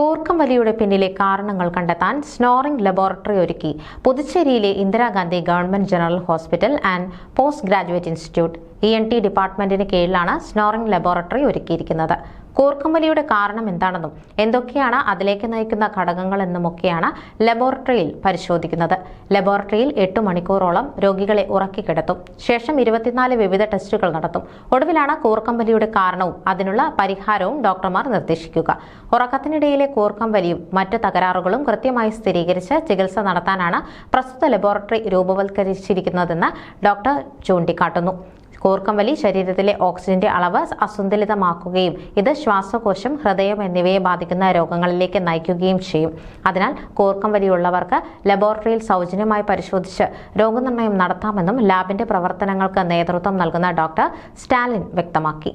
കൂർക്കം വലിയുടെ പിന്നിലെ കാരണങ്ങൾ കണ്ടെത്താൻ സ്നോറിംഗ് ലബോറട്ടറി ഒരുക്കി. പുതുച്ചേരിയിലെ Indira Gandhi government general hospital and post graduate institute. E N T ഡിപ്പാർട്ട്മെന്റിന് കീഴിലാണ് സ്നോറിംഗ് ലബോറട്ടറി ഒരുക്കിയിരിക്കുന്നത്. കൂർക്കം വലിയുടെ കാരണം എന്താണെന്നും എന്തൊക്കെയാണ് അതിലേക്ക് നയിക്കുന്ന ഘടകങ്ങൾ എന്നുമൊക്കെയാണ് ലബോറട്ടറിയിൽ പരിശോധിക്കുന്നത്. ലബോറട്ടറിയിൽ എട്ട് മണിക്കൂറോളം രോഗികളെ ഉറക്കി കിടത്തും. ശേഷം ഇരുപത്തിനാല് വിവിധ ടെസ്റ്റുകൾ നടത്തും. ഒടുവിലാണ് കൂർക്കം കാരണവും അതിനുള്ള പരിഹാരവും ഡോക്ടർമാർ നിർദ്ദേശിക്കുക. ഉറക്കത്തിനിടയിലെ കൂർക്കം വലിയും മറ്റ് തകരാറുകളും കൃത്യമായി സ്ഥിരീകരിച്ച് ചികിത്സ നടത്താനാണ് പ്രസ്തുത ലബോറട്ടറി രൂപവത്കരിച്ചിരിക്കുന്നതെന്ന് ഡോക്ടർ ചൂണ്ടിക്കാട്ടുന്നു. കൂർക്കം വലി ശരീരത്തിലെ ഓക്സിജന്റെ അളവ് അസന്തുലിതമാക്കുകയും ഇത് ശ്വാസകോശം ഹൃദയം എന്നിവയെ ബാധിക്കുന്ന രോഗങ്ങളിലേക്ക് നയിക്കുകയും ചെയ്യും. അതിനാൽ കൂർക്കം വലിയുള്ളവർക്ക് ലബോറട്ടറിയിൽ സൗജന്യമായി പരിശോധിച്ച് രോഗനിർണയം നടത്താമെന്നും ലാബിന്റെ പ്രവർത്തനങ്ങൾക്ക് നേതൃത്വം നൽകുന്ന ഡോക്ടർ സ്റ്റാലിൻ വ്യക്തമാക്കി.